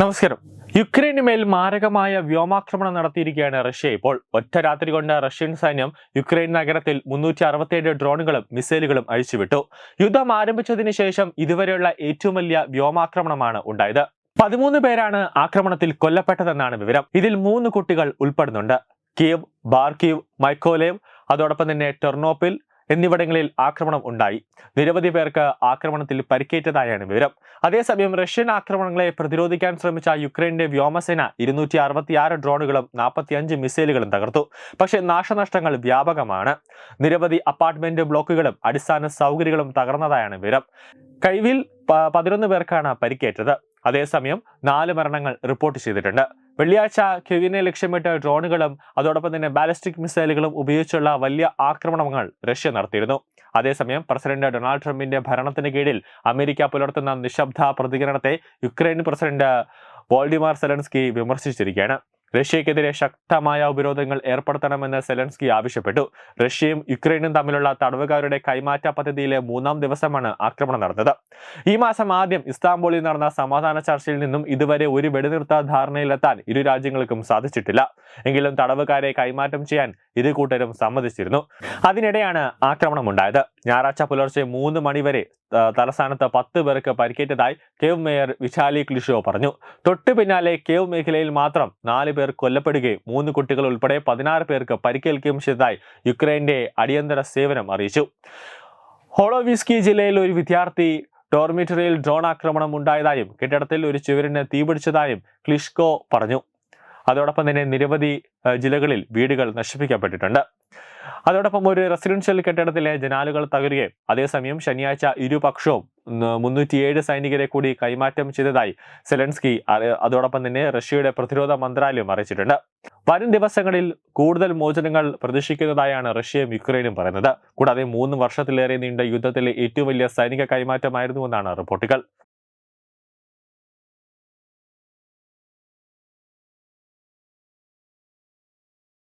നമസ്കാരം. യുക്രൈന് മേൽ മാരകമായ വ്യോമാക്രമണം നടത്തിയിരിക്കുകയാണ് റഷ്യ. ഇപ്പോൾ ഒറ്റ രാത്രി കൊണ്ട് റഷ്യൻ സൈന്യം യുക്രൈൻ നഗരത്തിൽ മുന്നൂറ്റി അറുപത്തിയേഴ് ഡ്രോണുകളും മിസൈലുകളും അഴിച്ചുവിട്ടു. യുദ്ധം ആരംഭിച്ചതിന് ശേഷം ഇതുവരെയുള്ള ഏറ്റവും വലിയ വ്യോമാക്രമണമാണ് ഉണ്ടായത്. പതിമൂന്ന് പേരാണ് ആക്രമണത്തിൽ കൊല്ലപ്പെട്ടതെന്നാണ് വിവരം. ഇതിൽ മൂന്ന് കുട്ടികൾ ഉൾപ്പെടുന്നുണ്ട്. കീവ് ബാർക്കീവ് മൈക്കോലേവ് അതോടൊപ്പം തന്നെ ടെർണോപ്പിൽ എന്നിവിടങ്ങളിൽ ആക്രമണം ഉണ്ടായി. നിരവധി പേർക്ക് ആക്രമണത്തിൽ പരിക്കേറ്റതായാണ് വിവരം. അതേസമയം റഷ്യൻ ആക്രമണങ്ങളെ പ്രതിരോധിക്കാൻ ശ്രമിച്ച യുക്രൈന്റെ വ്യോമസേന ഇരുന്നൂറ്റി അറുപത്തിയാറ് ഡ്രോണുകളും നാൽപ്പത്തിയഞ്ച് മിസൈലുകളും തകർത്തു. പക്ഷേ നാശനഷ്ടങ്ങൾ വ്യാപകമാണ്. നിരവധി അപ്പാർട്ട്മെന്റ് ബ്ലോക്കുകളും അടിസ്ഥാന സൗകര്യങ്ങളും തകർന്നതായാണ് വിവരം. കൈവിൽ പതിനൊന്ന് പേർക്കാണ് പരിക്കേറ്റത്. അതേസമയം നാല് മരണങ്ങൾ റിപ്പോർട്ട് ചെയ്തിട്ടുണ്ട്. വെള്ളിയാഴ്ച കെവിനെ ലക്ഷ്യമിട്ട് ഡ്രോണുകളും അതോടൊപ്പം തന്നെ ബാലിസ്റ്റിക് മിസൈലുകളും ഉപയോഗിച്ചുള്ള വലിയ ആക്രമണങ്ങൾ റഷ്യ നടത്തിയിരുന്നു. അതേസമയം പ്രസിഡന്റ് ഡൊണാൾഡ് ട്രംപിന്റെ ഭരണത്തിന് കീഴിൽ അമേരിക്ക പുലർത്തുന്ന നിശബ്ദ പ്രതികരണത്തെ യുക്രൈൻ പ്രസിഡന്റ് വോൾഡിമാർ സെലൻസ്കി വിമർശിച്ചിരിക്കുകയാണ്. റഷ്യക്കെതിരെ ശക്തമായ ഉപരോധങ്ങൾ ഏർപ്പെടുത്തണമെന്ന് സെലൻസ്കി ആവശ്യപ്പെട്ടു. റഷ്യയും യുക്രൈനും തമ്മിലുള്ള തടവുകാരുടെ കൈമാറ്റ പദ്ധതിയിലെ മൂന്നാം ദിവസമാണ് ആക്രമണം നടന്നത്. ഈ മാസം ആദ്യം ഇസ്താംബൂളിൽ നടന്ന സമാധാന ചർച്ചയിൽ നിന്നും ഇതുവരെ ഒരു വെടിനിർത്ത ധാരണയിലെത്താൻ ഇരു രാജ്യങ്ങൾക്കും സാധിച്ചിട്ടില്ല. എങ്കിലും തടവുകാരെ കൈമാറ്റം ചെയ്യാൻ ഇരു കൂട്ടരും സമ്മതിച്ചിരുന്നു. അതിനിടെയാണ് ആക്രമണം ഉണ്ടായത് ഞായറാഴ്ച പുലർച്ചെ മൂന്ന് മണിവരെ തലസ്ഥാനത്ത് പത്ത് പേർക്ക് പരിക്കേറ്റതായി കേവ് മേയർ വിശാലി ക്ലിഷോ പറഞ്ഞു. തൊട്ടു പിന്നാലെ കേവ് മേഖലയിൽ മാത്രം നാല് പേർ കൊല്ലപ്പെടുകയും മൂന്ന് കുട്ടികൾ ഉൾപ്പെടെ പതിനാറ് പേർക്ക് പരിക്കേൽക്കുകയും ചെയ്തതായി യുക്രൈന്റെ അടിയന്തര സേവനം അറിയിച്ചു. ഹോളോവിസ്കി ജില്ലയിൽ ഒരു വിദ്യാർത്ഥി ഡോർമിറ്ററിയിൽ ഡ്രോൺ ആക്രമണം ഉണ്ടായതായും കെട്ടിടത്തിൽ ഒരു ചുവരിന് തീപിടിച്ചതായും ക്ലിഷ്കോ പറഞ്ഞു. അതോടൊപ്പം തന്നെ നിരവധി ജില്ലകളിൽ വീടുകൾ നശിപ്പിക്കപ്പെട്ടിട്ടുണ്ട്. അതോടൊപ്പം ഒരു റെസിഡൻഷ്യൽ കെട്ടിടത്തിലെ ജനാലുകൾ തകരുകയും അതേസമയം ശനിയാഴ്ച ഇരുപക്ഷവും മുന്നൂറ്റിയേഴ് സൈനികരെ കൂടി കൈമാറ്റം ചെയ്തതായി സെലൻസ്കി അതോടൊപ്പം തന്നെ റഷ്യയുടെ പ്രതിരോധ മന്ത്രാലയം അറിയിച്ചിട്ടുണ്ട്. വരും ദിവസങ്ങളിൽ കൂടുതൽ മോചനങ്ങൾ പ്രതീക്ഷിക്കുന്നതായാണ് റഷ്യയും യുക്രൈനും പറയുന്നത്. കൂടാതെ മൂന്ന് വർഷത്തിലേറെ നീണ്ട യുദ്ധത്തിലെ ഏറ്റവും വലിയ സൈനിക കൈമാറ്റമായിരുന്നുവെന്നാണ് റിപ്പോർട്ടുകൾ.